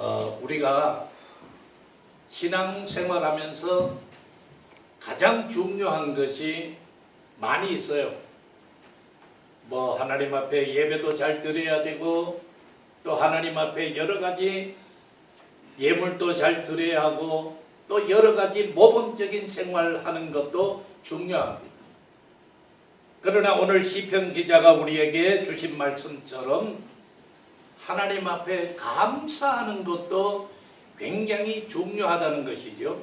어, 우리가 신앙생활하면서 가장 중요한 것이 많이 있어요. 뭐 하나님 앞에 예배도 잘 드려야 되고 또 하나님 앞에 여러 가지 예물도 잘 드려야 하고 또 여러 가지 모범적인 생활하는 것도 중요합니다. 그러나 오늘 시편 기자가 우리에게 주신 말씀처럼 하나님 앞에 감사하는 것도 굉장히 중요하다는 것이죠.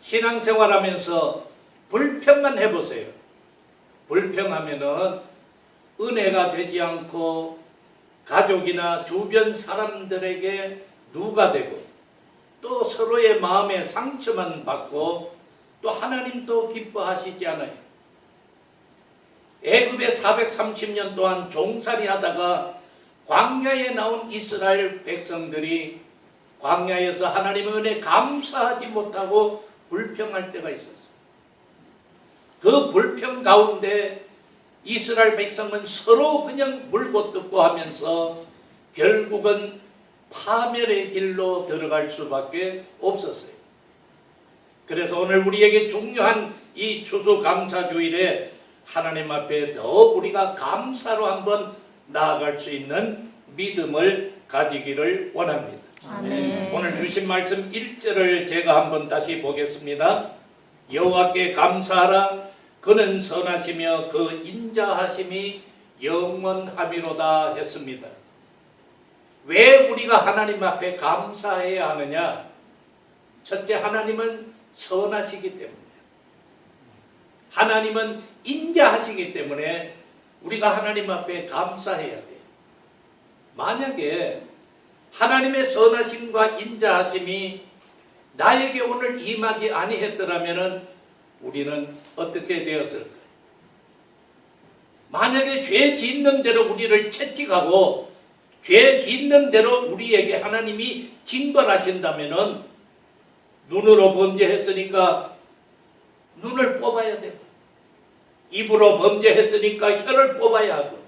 신앙생활 하면서 불평만 해보세요. 불평하면은 은혜가 되지 않고 가족이나 주변 사람들에게 누가 되고 또 서로의 마음에 상처만 받고 또 하나님도 기뻐하시지 않아요. 애굽에 430년 동안 종살이 하다가 광야에 나온 이스라엘 백성들이 광야에서 하나님의 은혜 감사하지 못하고 불평할 때가 있었어요. 그 불평 가운데 이스라엘 백성은 서로 그냥 물고 뜯고 하면서 결국은 파멸의 길로 들어갈 수밖에 없었어요. 그래서 오늘 우리에게 중요한 이 추수감사주일에 하나님 앞에 더 우리가 감사로 한번 나아갈 수 있는 믿음을 가지기를 원합니다. 아멘. 오늘 주신 말씀 1절을 제가 한번 다시 보겠습니다. 여호와께 감사하라 그는 선하시며 그 인자하심이 영원하미로다 했습니다. 왜 우리가 하나님 앞에 감사해야 하느냐? 첫째 하나님은 선하시기 때문에 하나님은 인자하시기 때문에 우리가 하나님 앞에 감사해야 돼요. 만약에 하나님의 선하심과 인자하심이 나에게 오늘 임하지 아니했더라면 우리는 어떻게 되었을까? 만약에 죄 짓는 대로 우리를 채찍하고 죄 짓는 대로 우리에게 하나님이 징벌하신다면은 눈으로 범죄했으니까 눈을 뽑아야 되고 입으로 범죄했으니까 혀를 뽑아야 하고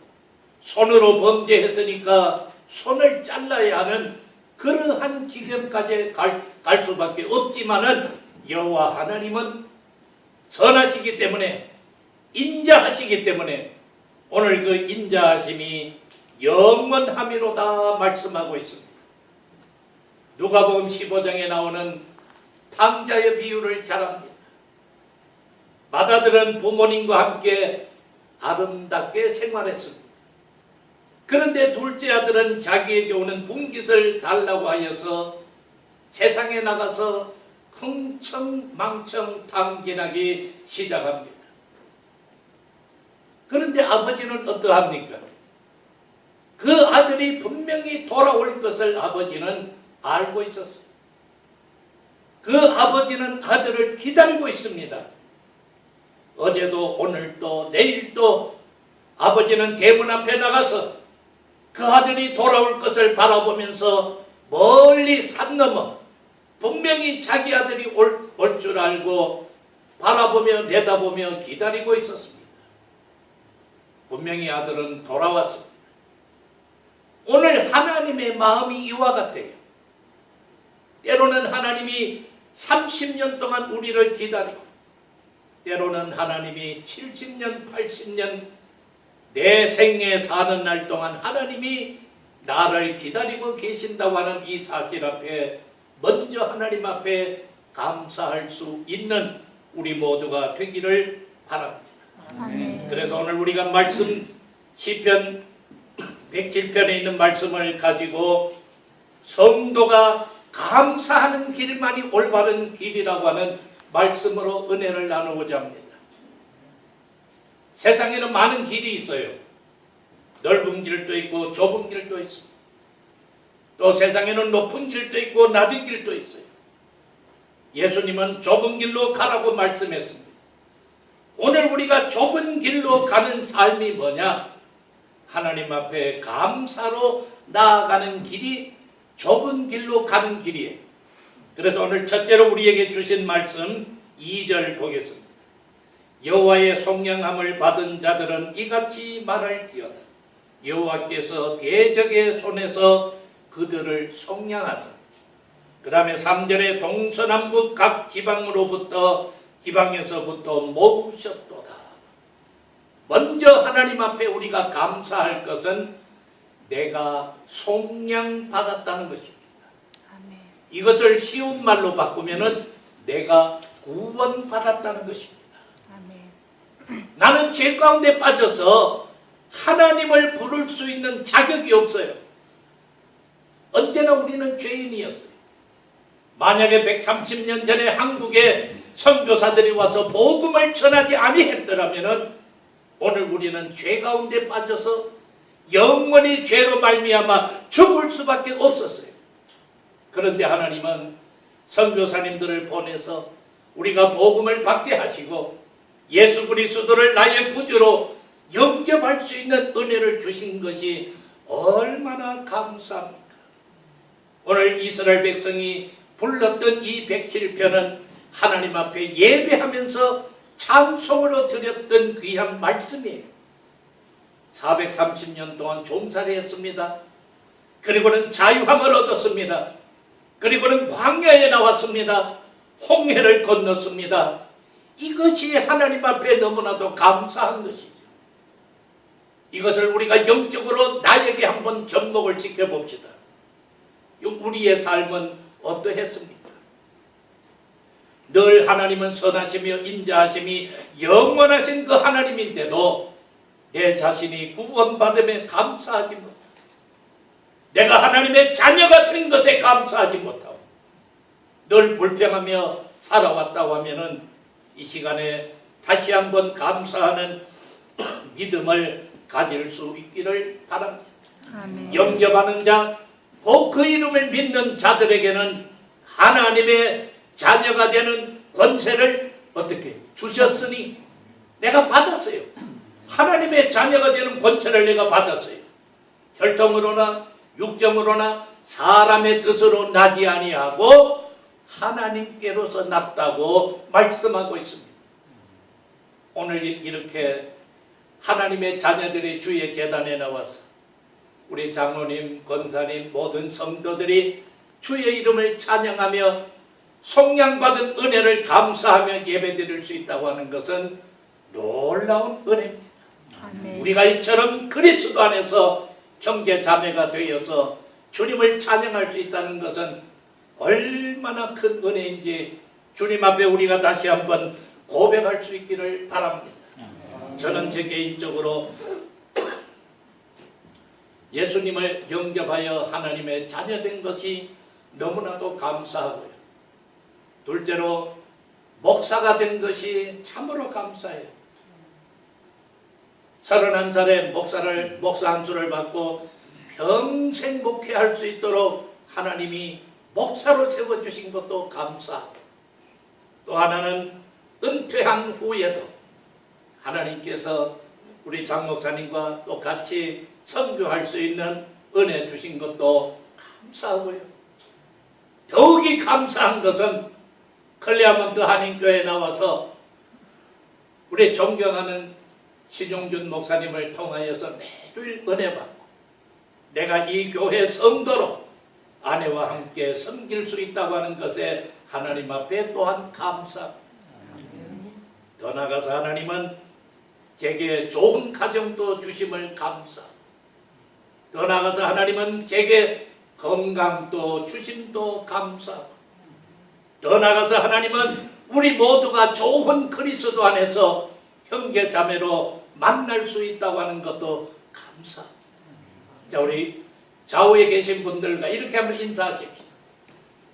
손으로 범죄했으니까 손을 잘라야 하는 그러한 지경까지 갈, 갈 수밖에 없지만은 여호와 하나님은 선하시기 때문에 인자하시기 때문에 오늘 그 인자하심이 영원함이로다 말씀하고 있습니다. 누가복음 15장에 나오는 탕자의 비유를 잘 압니다. 맏아들은 부모님과 함께 아름답게 생활했습니다. 그런데 둘째 아들은 자기에게 오는 분깃을 달라고 하여서 세상에 나가서 흥청망청 탕진하기 시작합니다. 그런데 아버지는 어떠합니까? 그 아들이 분명히 돌아올 것을 아버지는 알고 있었어요. 그 아버지는 아들을 기다리고 있습니다. 어제도 오늘도 내일도 아버지는 대문 앞에 나가서 그 아들이 돌아올 것을 바라보면서 멀리 산 넘어 분명히 자기 아들이 올 줄 알고 바라보며 내다보며 기다리고 있었습니다. 분명히 아들은 돌아왔습니다. 오늘 하나님의 마음이 이와 같아요. 때로는 하나님이 30년 동안 우리를 기다리고 때로는 하나님이 70년, 80년 내 생에 사는 날 동안 하나님이 나를 기다리고 계신다고 하는 이 사실 앞에 먼저 하나님 앞에 감사할 수 있는 우리 모두가 되기를 바랍니다. 아멘. 그래서 오늘 우리가 말씀 시편 107편에 있는 말씀을 가지고 성도가 감사하는 길만이 올바른 길이라고 하는 말씀으로 은혜를 나누고자 합니다. 세상에는 많은 길이 있어요. 넓은 길도 있고 좁은 길도 있습니다. 또 세상에는 높은 길도 있고 낮은 길도 있어요. 예수님은 좁은 길로 가라고 말씀했습니다. 오늘 우리가 좁은 길로 가는 삶이 뭐냐? 하나님 앞에 감사로 나아가는 길이 좁은 길로 가는 길이에요. 그래서 오늘 첫째로 우리에게 주신 말씀 2절 보겠습니다. 여호와의 속량함을 받은 자들은 이같이 말할지어다. 여호와께서 대적의 손에서 그들을 속량하사 그 다음에 3절에 동서남북 각 지방으로부터 지방에서부터 모으셨도다. 먼저 하나님 앞에 우리가 감사할 것은 내가 속량 받았다는 것입니다. 이것을 쉬운 말로 바꾸면은 내가 구원받았다는 것입니다. 아멘. 나는 죄 가운데 빠져서 하나님을 부를 수 있는 자격이 없어요. 언제나 우리는 죄인이었어요. 만약에 130년 전에 한국에 선교사들이 와서 복음을 전하지 아니했더라면은 오늘 우리는 죄 가운데 빠져서 영원히 죄로 말미암아 죽을 수밖에 없었어요. 그런데 하나님은 선교사님들을 보내서 우리가 복음을 받게 하시고 예수 그리스도를 나의 구주로 영접할 수 있는 은혜를 주신 것이 얼마나 감사합니까? 오늘 이스라엘 백성이 불렀던 이 107편은 하나님 앞에 예배하면서 찬송으로 드렸던 귀한 말씀이에요. 430년 동안 종사를 했습니다. 그리고는 자유함을 얻었습니다. 그리고는 광야에 나왔습니다. 홍해를 건넜습니다. 이것이 하나님 앞에 너무나도 감사한 것이죠. 이것을 우리가 영적으로 나에게 한번 접목을 시켜봅시다. 우리의 삶은 어떠했습니까? 늘 하나님은 선하시며 인자하심이 영원하신 그 하나님인데도 내 자신이 구원받음에 감사하지 못하고 내가 하나님의 자녀가 된 것에 감사하지 못하고 늘 불평하며 살아왔다고 하면은 이 시간에 다시 한번 감사하는 믿음을 가질 수 있기를 바랍니다. 아멘. 영접하는 자, 곧 그 이름을 믿는 자들에게는 하나님의 자녀가 되는 권세를 어떻게 주셨으니 내가 받았어요. 하나님의 자녀가 되는 권세를 내가 받았어요. 혈통으로나 육정으로나 사람의 뜻으로 나지 아니하고 하나님께로서 났다고 말씀하고 있습니다. 오늘 이렇게 하나님의 자녀들이 주의 재단에 나와서 우리 장로님, 권사님, 모든 성도들이 주의 이름을 찬양하며 속량받은 은혜를 감사하며 예배드릴 수 있다고 하는 것은 놀라운 은혜입니다. 아멘. 우리가 이처럼 그리스도 안에서 형제 자매가 되어서 주님을 찬양할 수 있다는 것은 얼마나 큰 은혜인지 주님 앞에 우리가 다시 한번 고백할 수 있기를 바랍니다. 저는 제 개인적으로 예수님을 영접하여 하나님의 자녀된 것이 너무나도 감사하고요. 둘째로 목사가 된 것이 참으로 감사해요. 서른한 살에 목사를 목사 한 수를 받고 평생 목회할 수 있도록 하나님이 목사로 세워 주신 것도 감사하고 또 하나는 은퇴한 후에도 하나님께서 우리 장 목사님과 또 같이 선교할 수 있는 은혜 주신 것도 감사하고요. 더욱이 감사한 것은 클레아몬트 한인교회에 나와서 우리 존경하는 신용준 목사님을 통하여서 매일 은혜 받고 내가 이 교회 성도로 아내와 함께 섬길 수 있다고 하는 것에 하나님 앞에 또한 감사. 더 나아가서 하나님은 제게 좋은 가정도 주심을 감사. 더 나아가서 하나님은 제게 건강도 주심도 감사. 더 나아가서 하나님은 우리 모두가 좋은 그리스도 안에서 형제 자매로 만날 수 있다고 하는 것도 감사. 자 우리 좌우에 계신 분들과 이렇게 한번 인사하십시오.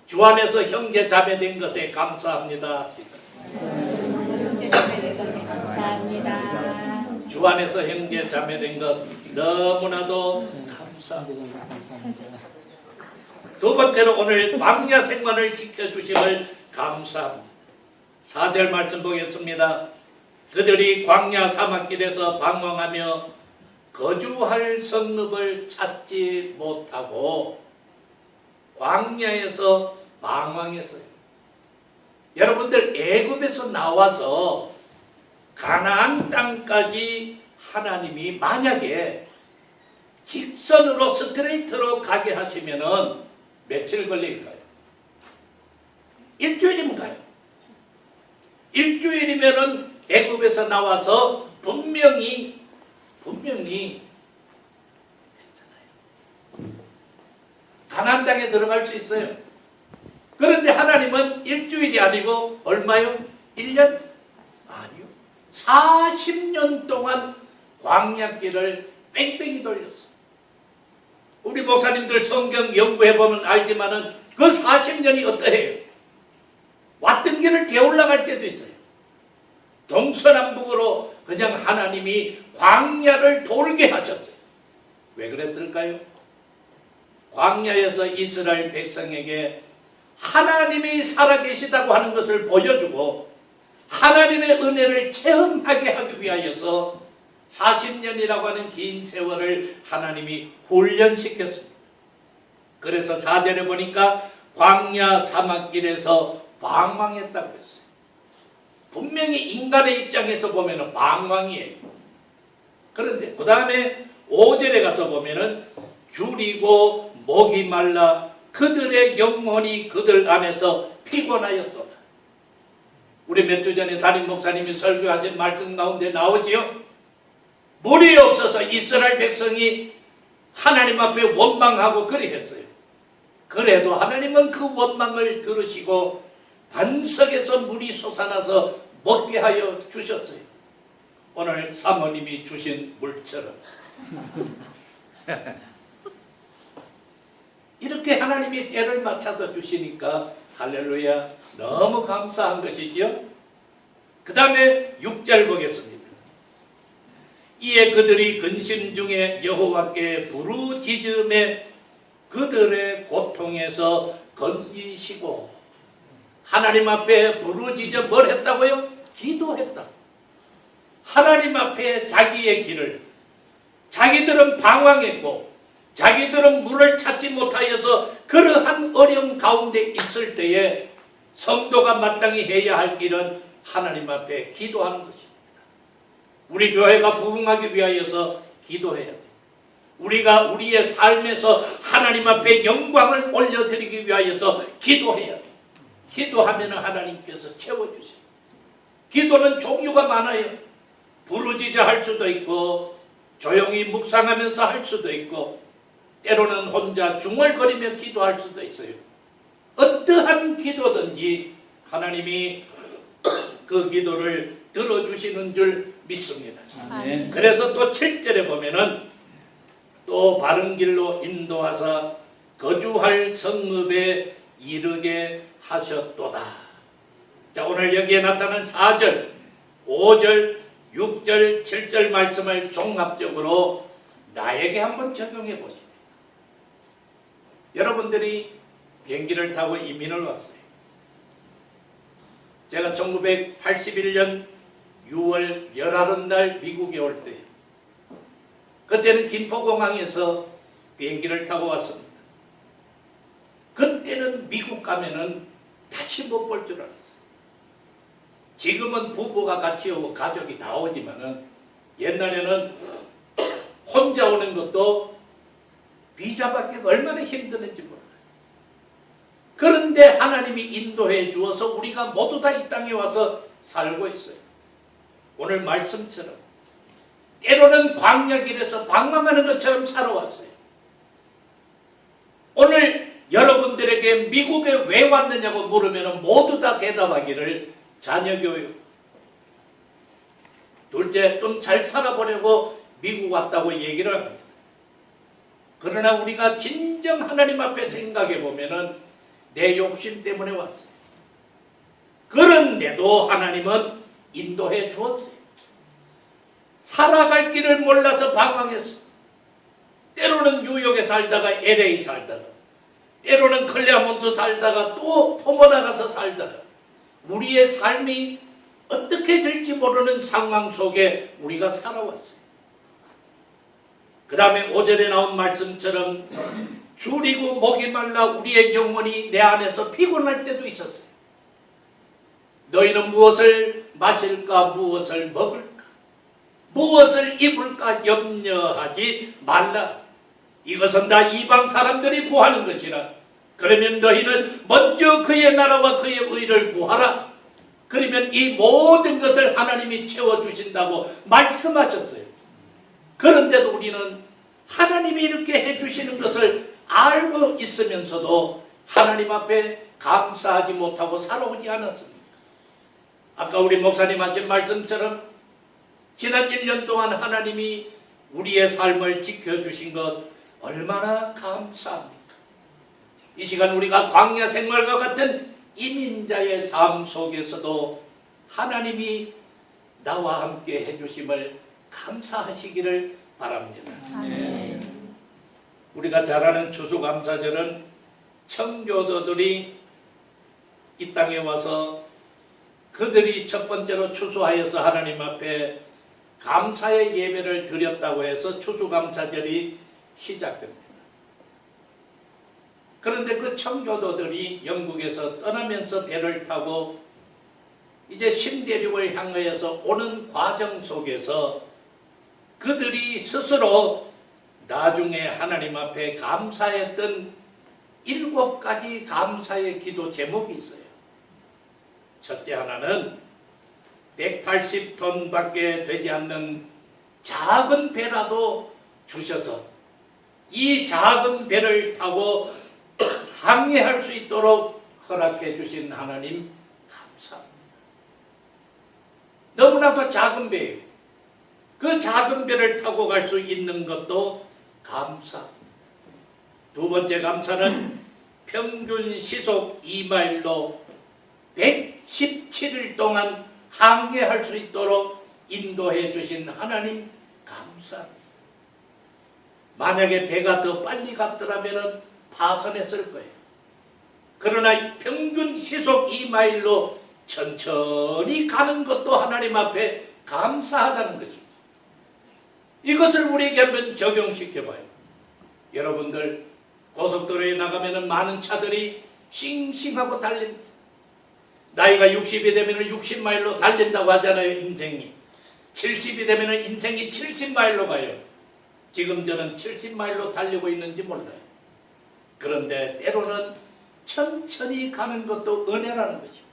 주 안에서 형제 자매 된 것에 감사합니다. 주 안에서 형제 자매 된 것 너무나도 감사합니다. 두 번째로 오늘 광야 생활을 지켜주심을 감사합니다. 4절 말씀 보겠습니다. 그들이 광야 사막길에서 방황하며 거주할 성읍을 찾지 못하고 광야에서 방황했어요. 여러분들 애굽에서 나와서 가나안 땅까지 하나님이 만약에 직선으로 스트레이트로 가게 하시면은 며칠 걸릴까요? 일주일이면 가요. 일주일이면은 애굽에서 나와서 분명히 분명히 괜찮아요. 가나안 땅에 들어갈 수 있어요. 그런데 하나님은 일주일이 아니고 얼마요? 1년? 아니요. 40년 동안 광야길을 뺑뺑이 돌렸어. 우리 목사님들 성경 연구해보면 알지만은 그 40년이 어떠해요? 왔던 길을 되올라갈 때도 있어요. 동서남북으로 그냥 하나님이 광야를 돌게 하셨어요. 왜 그랬을까요? 광야에서 이스라엘 백성에게 하나님이 살아계시다고 하는 것을 보여주고 하나님의 은혜를 체험하게 하기 위하여서 40년이라고 하는 긴 세월을 하나님이 훈련시켰습니다. 그래서 사전에 보니까 광야 사막길에서 방황했다고 했어요. 분명히 인간의 입장에서 보면 방황이에요. 그런데 그 다음에 5절에 가서 보면은 줄이고 목이 말라 그들의 영혼이 그들 안에서 피곤하였도다. 우리 몇 주 전에 담임 목사님이 설교하신 말씀 가운데 나오지요. 물이 없어서 이스라엘 백성이 하나님 앞에 원망하고 그리 했어요. 그래도 하나님은 그 원망을 들으시고 반석에서 물이 솟아나서 먹게 하여 주셨어요. 오늘 사모님이 주신 물처럼. 이렇게 하나님이 때를 맞춰서 주시니까 할렐루야 너무 감사한 것이지요. 그 다음에 6절 보겠습니다. 이에 그들이 근심 중에 여호와께 부르짖음에 그들의 고통에서 건지시고 하나님 앞에 부르짖어 뭘 했다고요? 기도했다. 하나님 앞에 자기의 길을 자기들은 방황했고 자기들은 물을 찾지 못하여서 그러한 어려움 가운데 있을 때에 성도가 마땅히 해야 할 길은 하나님 앞에 기도하는 것입니다. 우리 교회가 부흥하기 위하여서 기도해야 돼. 우리가 우리의 삶에서 하나님 앞에 영광을 올려드리기 위하여서 기도해야 돼. 기도하면 하나님께서 채워주세요. 기도는 종류가 많아요. 부르짖어 할 수도 있고 조용히 묵상하면서 할 수도 있고 때로는 혼자 중얼거리며 기도할 수도 있어요. 어떠한 기도든지 하나님이 그 기도를 들어주시는 줄 믿습니다. 아멘. 그래서 또 7절에 보면은 또 바른 길로 인도하사 거주할 성읍에 이르게 하셨도다. 자, 오늘 여기에 나타난 4절, 5절, 6절, 7절 말씀을 종합적으로 나에게 한번 적용해 보십니다. 여러분들이 비행기를 타고 이민을 왔어요. 제가 1981년 6월 열하른 날 미국에 올 때, 그때는 김포공항에서 비행기를 타고 왔습니다. 그때는 미국 가면은 다시 못 볼 줄 알았어요. 지금은 부부가 같이 오고 가족이 다 오지만은 옛날에는 혼자 오는 것도 비자 받기 얼마나 힘드는지 몰라요. 그런데 하나님이 인도해 주어서 우리가 모두 다 이 땅에 와서 살고 있어요. 오늘 말씀처럼 때로는 광야길에서 방황하는 것처럼 살아왔어요. 오늘 여러분들에게 미국에 왜 왔느냐고 물으면 모두 다 대답하기를 자녀 교육. 둘째, 좀 잘 살아보려고 미국 왔다고 얘기를 합니다. 그러나 우리가 진정 하나님 앞에 생각해 보면은 내 욕심 때문에 왔어요. 그런데도 하나님은 인도해 주었어요. 살아갈 길을 몰라서 방황했어. 때로는 뉴욕에 살다가 LA 살다가, 때로는 클레아몬트 살다가 또 포모 나 가서 살다가, 우리의 삶이 어떻게 될지 모르는 상황 속에 우리가 살아왔어요. 그 다음에 오전에 나온 말씀처럼 줄이고 목이 말라 우리의 영혼이 내 안에서 피곤할 때도 있었어요. 너희는 무엇을 마실까 무엇을 먹을까 무엇을 입을까 염려하지 말라. 이것은 다 이방 사람들이 구하는 것이라. 그러면 너희는 먼저 그의 나라와 그의 의를 구하라. 그러면 이 모든 것을 하나님이 채워주신다고 말씀하셨어요. 그런데도 우리는 하나님이 이렇게 해주시는 것을 알고 있으면서도 하나님 앞에 감사하지 못하고 살아오지 않았습니다. 아까 우리 목사님 하신 말씀처럼 지난 1년 동안 하나님이 우리의 삶을 지켜주신 것 얼마나 감사합니까? 이 시간 우리가 광야 생활과 같은 이민자의 삶 속에서도 하나님이 나와 함께 해주심을 감사하시기를 바랍니다. 우리가 잘 아는 추수감사절은 청교도들이 이 땅에 와서 그들이 첫 번째로 추수하여서 하나님 앞에 감사의 예배를 드렸다고 해서 추수감사절이 시작됩니다. 그런데 그 청교도들이 영국에서 떠나면서 배를 타고 이제 신대륙을 향하여서 오는 과정 속에서 그들이 스스로 나중에 하나님 앞에 감사했던 일곱 가지 감사의 기도 제목이 있어요. 첫째 하나는 180톤밖에 되지 않는 작은 배라도 주셔서 이 작은 배를 타고 항해할 수 있도록 허락해 주신 하나님 감사합니다. 너무나도 작은 배예요. 그 작은 배를 타고 갈 수 있는 것도 감사. 두 번째 감사는 평균 시속 2마일로 117일 동안 항해할 수 있도록 인도해 주신 하나님 감사합니다. 만약에 배가 더 빨리 갔더라면 파선했을 거예요. 그러나 평균 시속 2마일로 천천히 가는 것도 하나님 앞에 감사하다는 것입니다. 이것을 우리에게 한번 적용시켜 봐요. 여러분들 고속도로에 나가면 많은 차들이 싱싱하고 달립니다. 나이가 60이 되면 60마일로 달린다고 하잖아요, 인생이. 70이 되면 인생이 70마일로 가요. 지금 저는 70마일로 달리고 있는지 몰라요. 그런데 때로는 천천히 가는 것도 은혜라는 것입니다.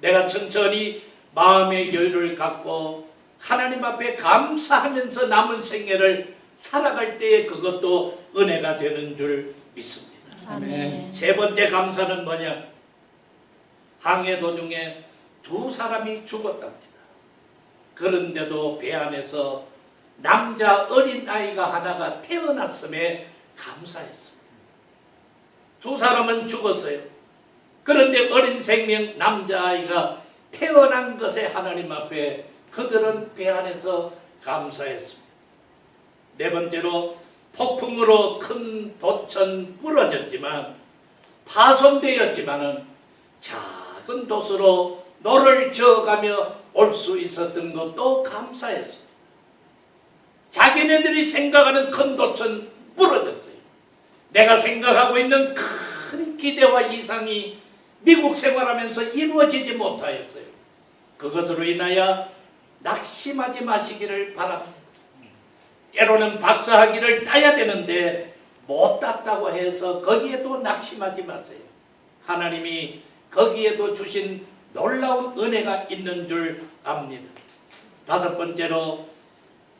내가 천천히 마음의 여유를 갖고 하나님 앞에 감사하면서 남은 생애를 살아갈 때에 그것도 은혜가 되는 줄 믿습니다. 아멘. 세 번째 감사는 뭐냐? 항해 도중에 두 사람이 죽었답니다. 그런데도 배 안에서 남자 어린 아이가 하나가 태어났음에 감사했습니다. 두 사람은 죽었어요. 그런데 어린 생명 남자아이가 태어난 것에 하나님 앞에 그들은 배 안에서 감사했습니다. 네 번째로 폭풍으로 큰 도천 부러졌지만 파손되었지만은 작은 돛으로 노를 저어가며 올 수 있었던 것도 감사했습니다. 자기네들이 생각하는 큰 돛은 부러졌어요. 내가 생각하고 있는 큰 기대와 이상이 미국 생활하면서 이루어지지 못하였어요. 그것으로 인하여 낙심하지 마시기를 바랍니다. 때로는 박사학위를 따야 되는데 못 땄다고 해서 거기에도 낙심하지 마세요. 하나님이 거기에도 주신 놀라운 은혜가 있는 줄 압니다. 다섯 번째로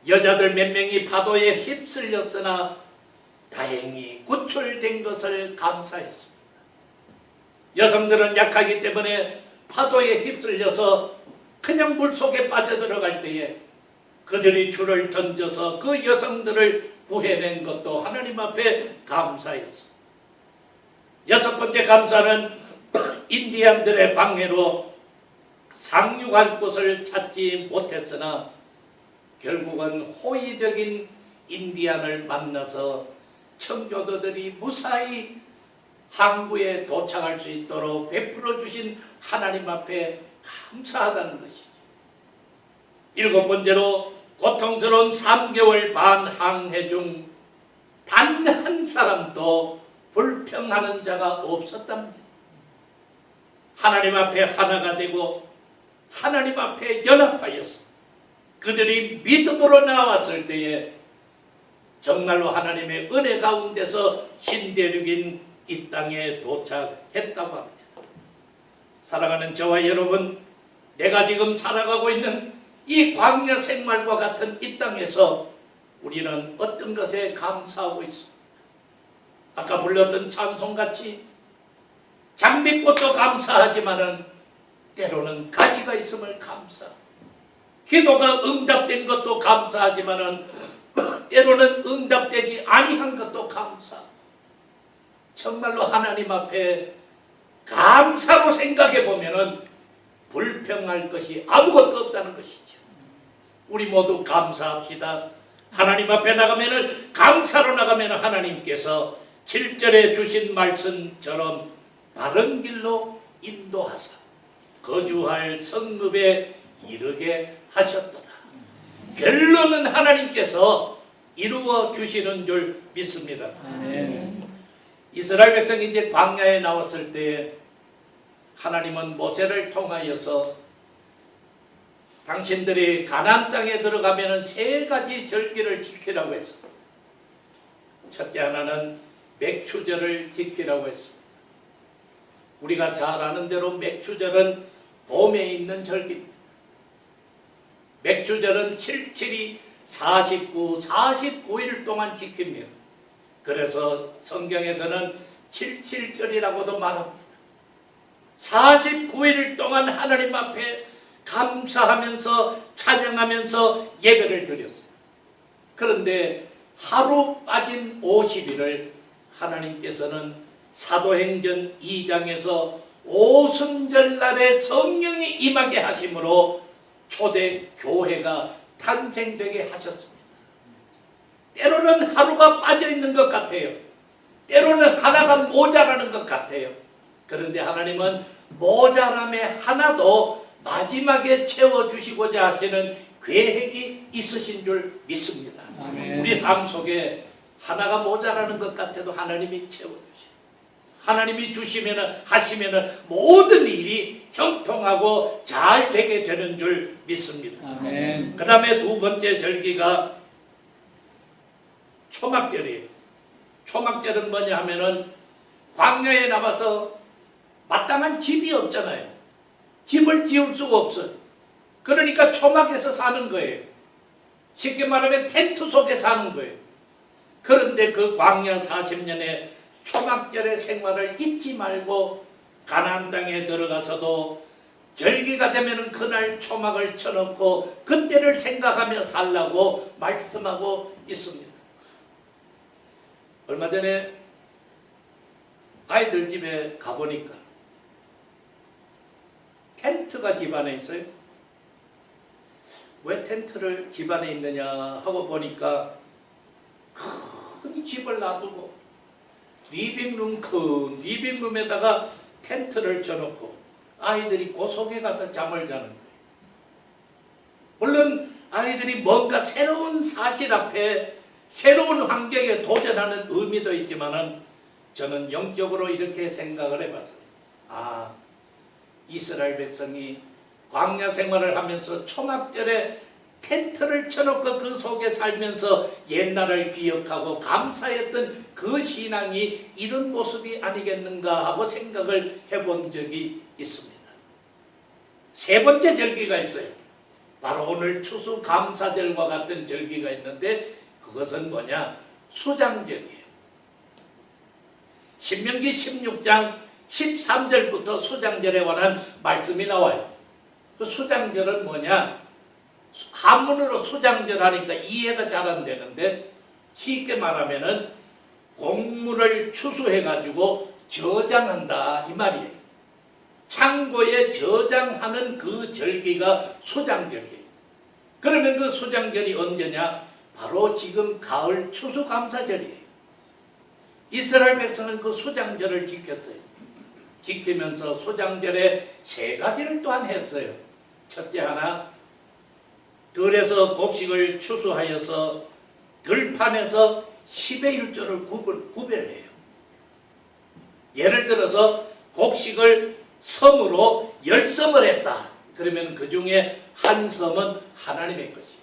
여자들 몇 명이 파도에 휩쓸렸으나 다행히 구출된 것을 감사했습니다. 여성들은 약하기 때문에 파도에 휩쓸려서 그냥 물 속에 빠져들어갈 때에 그들이 줄을 던져서 그 여성들을 구해낸 것도 하나님 앞에 감사했습니다. 여섯 번째 감사는 인디안들의 방해로 상륙할 곳을 찾지 못했으나 결국은 호의적인 인디안을 만나서 청교도들이 무사히 항구에 도착할 수 있도록 베풀어 주신 하나님 앞에 감사하다는 것이죠. 일곱 번째로 고통스러운 3개월 반 항해 중 단 한 사람도 불평하는 자가 없었답니다. 하나님 앞에 하나가 되고 하나님 앞에 연합하여서 그들이 믿음으로 나왔을 때에 정말로 하나님의 은혜 가운데서 신대륙인 이 땅에 도착했다고 합니다. 사랑하는 저와 여러분, 내가 지금 살아가고 있는 이 광야 생활과 같은 이 땅에서 우리는 어떤 것에 감사하고 있습니다. 아까 불렀던 찬송같이 장미꽃도 감사하지만은 때로는 가지가 있음을 감사. 기도가 응답된 것도 감사하지만은 때로는 응답되지 아니한 것도 감사. 정말로 하나님 앞에 감사로 생각해 보면은 불평할 것이 아무것도 없다는 것이죠. 우리 모두 감사합시다. 하나님 앞에 나가면은 감사로 나가면은 하나님께서 7절에 주신 말씀처럼 바른 길로 인도하사 거주할 성읍에 이르게 하셨도다. 결론은 하나님께서 이루어 주시는 줄 믿습니다. 이스라엘 백성이 이제 광야에 나왔을 때 하나님은 모세를 통하여서 당신들이 가나안 땅에 들어가면은 세 가지 절기를 지키라고 했습니다. 첫째 하나는 맥추절을 지키라고 했습니다. 우리가 잘 아는 대로 맥추절은 봄에 있는 절기입니다. 맥추절은 77이 49, 49일 동안 지킵니다. 그래서 성경에서는 77절이라고도 말합니다. 49일 동안 하나님 앞에 감사하면서 찬양하면서 예배를 드렸어요. 그런데 하루 빠진 50일을 하나님께서는 사도행전 2장에서 오순절날에 성령이 임하게 하심으로 초대 교회가 탄생되게 하셨습니다. 때로는 하루가 빠져 있는 것 같아요. 때로는 하나가 모자라는 것 같아요. 그런데 하나님은 모자람에 하나도 마지막에 채워주시고자 하시는 계획이 있으신 줄 믿습니다. 아멘. 우리 삶 속에 하나가 모자라는 것 같아도 하나님이 채워주시. 하나님이 주시면은 하시면은 모든 일이 형통하고 잘 되게 되는 줄 믿습니다. 아멘. 그 다음에 두 번째 절기가 초막절이에요. 초막절은 뭐냐 하면은 광야에 나가서 마땅한 집이 없잖아요. 집을 지을 수가 없어요. 그러니까 초막에서 사는 거예요. 쉽게 말하면 텐트 속에 사는 거예요. 그런데 그 광야 40년의 초막절의 생활을 잊지 말고 가나안 땅에 들어가서도 절기가 되면은 그날 초막을 쳐놓고 그때를 생각하며 살라고 말씀하고 있습니다. 얼마 전에 아이들 집에 가보니까 텐트가 집안에 있어요. 왜 텐트를 집안에 있느냐 하고 보니까 큰 집을 놔두고 리빙룸 큰 리빙룸에다가 텐트를 쳐놓고 아이들이 그 속에 가서 잠을 자는 거예요. 물론 아이들이 뭔가 새로운 사실 앞에 새로운 환경에 도전하는 의미도 있지만은 저는 영적으로 이렇게 생각을 해봤어요. 아, 이스라엘 백성이 광야 생활을 하면서 초막절에 텐트를 쳐놓고 그 속에 살면서 옛날을 기억하고 감사했던 그 신앙이 이런 모습이 아니겠는가 하고 생각을 해본 적이 있습니다. 세 번째 절기가 있어요. 바로 오늘 추수 감사절과 같은 절기가 있는데 그것은 뭐냐? 수장절이에요. 신명기 16장 13절부터 수장절에 관한 말씀이 나와요. 그 수장절은 뭐냐? 한문으로 수장절 하니까 이해가 잘 안 되는데 쉽게 말하면은 공물을 추수해 가지고 저장한다 이 말이에요. 창고에 저장하는 그 절기가 수장절이에요. 그러면 그 수장절이 언제냐? 바로 지금 가을 추수감사절이에요. 이스라엘 백성은 그 수장절을 지켰어요. 지키면서 수장절에 세 가지를 또한 했어요. 첫째 하나, 들에서 곡식을 추수하여서 들판에서 10의 1조를 구분, 구별해요. 예를 들어서 곡식을 섬으로 열 섬을 했다. 그러면 그 중에 한 섬은 하나님의 것이에요.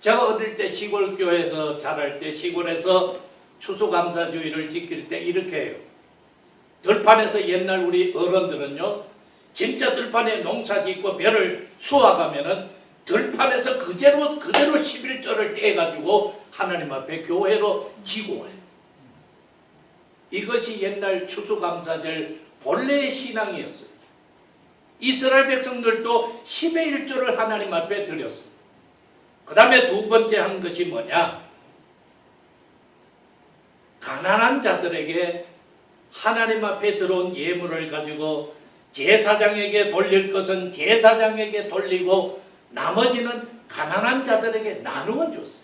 제가 어릴 때 시골 교회에서 자랄 때 시골에서 추수감사주의를 지킬 때 이렇게 해요. 들판에서 옛날 우리 어른들은요, 진짜 들판에 농사 짓고 배를 수확하면은 들판에서 그대로 그대로 11절을 떼가지고 하나님 앞에 교회로 지고 와요. 이것이 옛날 추수감사절 본래의 신앙이었어요. 이스라엘 백성들도 10의 1조를 하나님 앞에 드렸어요. 그 다음에 두 번째 한 것이 뭐냐? 가난한 자들에게 하나님 앞에 들어온 예물을 가지고 제사장에게 돌릴 것은 제사장에게 돌리고 나머지는 가난한 자들에게 나누어 줬어요.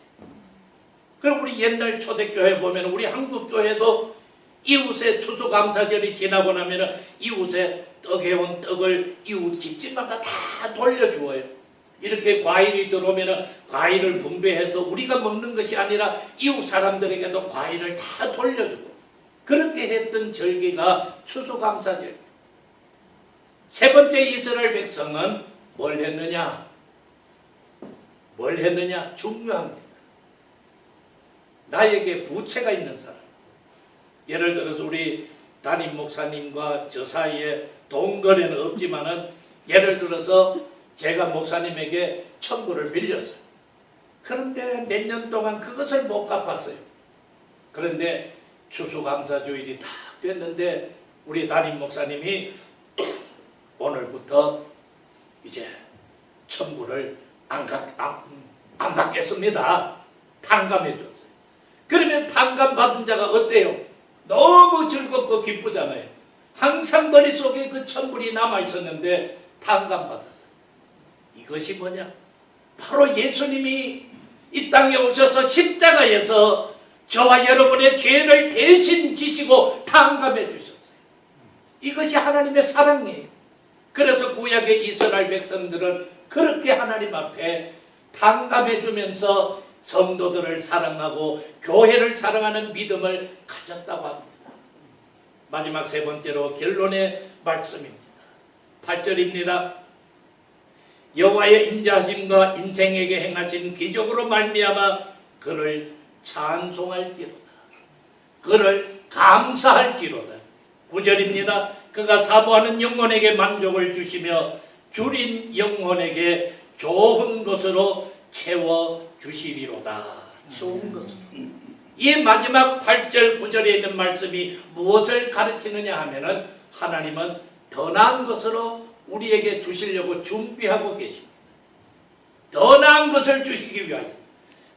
그럼 우리 옛날 초대교회 보면 우리 한국 교회도 이웃의 추수감사절이 지나고 나면은 이웃의 떡해온 떡을 이웃 집집마다 다 돌려주어요. 이렇게 과일이 들어오면은 과일을 분배해서 우리가 먹는 것이 아니라 이웃 사람들에게도 과일을 다 돌려주고 그렇게 했던 절기가 추수감사절. 세 번째 이스라엘 백성은 뭘 했느냐? 뭘 했느냐? 중요합니다. 나에게 부채가 있는 사람. 예를 들어서 우리 담임 목사님과 저 사이에 돈 거래는 없지만은 예를 들어서 제가 목사님에게 천구를 빌렸어요. 그런데 몇 년 동안 그것을 못 갚았어요. 그런데 추수감사주일이 다 됐는데 우리 담임 목사님이 오늘부터 이제 천구를 안, 갚, 안, 안 받겠습니다. 탕감해 줬어요. 그러면 탕감 받은 자가 어때요? 너무 즐겁고 기쁘잖아요. 항상 머릿속에 그 천불이 남아 있었는데 탕감 받았어요. 이것이 뭐냐? 바로 예수님이 이 땅에 오셔서 십자가에서 저와 여러분의 죄를 대신 지시고 탕감해 주셨어요. 이것이 하나님의 사랑이에요. 그래서 구약의 이스라엘 백성들은 그렇게 하나님 앞에 탕감해 주면서 성도들을 사랑하고 교회를 사랑하는 믿음을 가졌다고 합니다. 마지막 세 번째로 결론의 말씀입니다. 8절입니다. 여호와의 인자심과 인생에게 행하신 기적으로 말미암아 그를 찬송할지로다. 그를 감사할지로다. 9절입니다. 그가 사모하는 영혼에게 만족을 주시며 줄인 영혼에게 좋은 것으로 채워 주시리로다. 좋은 것으로. 이 마지막 8절 9절에 있는 말씀이 무엇을 가르치느냐 하면은 하나님은 더 나은 것으로 우리에게 주시려고 준비하고 계십니다. 더 나은 것을 주시기 위하여.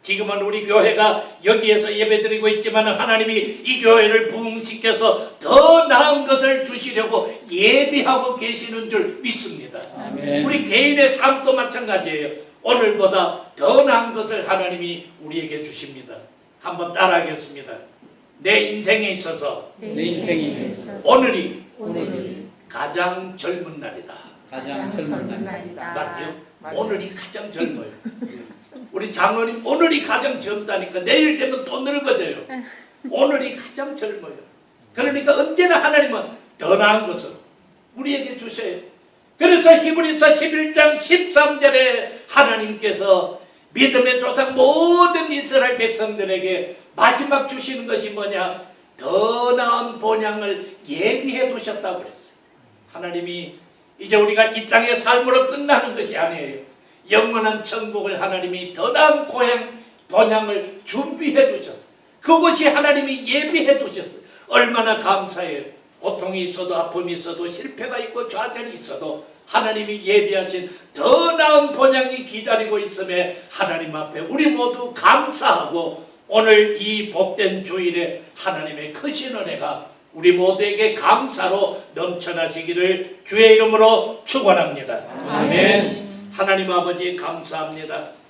지금은 우리 교회가 여기에서 예배드리고 있지만 하나님이 이 교회를 부흥시켜서 더 나은 것을 주시려고 예비하고 계시는 줄 믿습니다. 아멘. 우리 개인의 삶도 마찬가지예요. 오늘보다 더 나은 것을 하나님이 우리에게 주십니다. 한번 따라하겠습니다. 내 인생에 있어서 내 인생에 있어서 오늘이 오늘이 가장 젊은 날이다. 가장 젊은 날. 맞죠? 맞아요. 오늘이 가장 젊어요. 우리 장로님 오늘이 가장 젊다니까 내일 되면 또 늙어져요. 오늘이 가장 젊어요. 그러니까 언제나 하나님은 더 나은 것을 우리에게 주셔요. 그래서 히브리서 11장 13절에 하나님께서 믿음의 조상 모든 이스라엘 백성들에게 마지막 주시는 것이 뭐냐? 더 나은 본향을 예비해 두셨다고 그랬어요. 하나님이 이제 우리가 이 땅의 삶으로 끝나는 것이 아니에요. 영원한 천국을 하나님이 더 나은 고향, 본향을 준비해 두셨어요. 그것이 하나님이 예비해 두셨어요. 얼마나 감사해요. 고통이 있어도 아픔이 있어도 실패가 있고 좌절이 있어도 하나님이 예비하신 더 나은 본향이 기다리고 있음에 하나님 앞에 우리 모두 감사하고 오늘 이 복된 주일에 하나님의 크신 은혜가 우리 모두에게 감사로 넘쳐나시기를 주의 이름으로 축원합니다. 아멘. 하나님 아버지 감사합니다.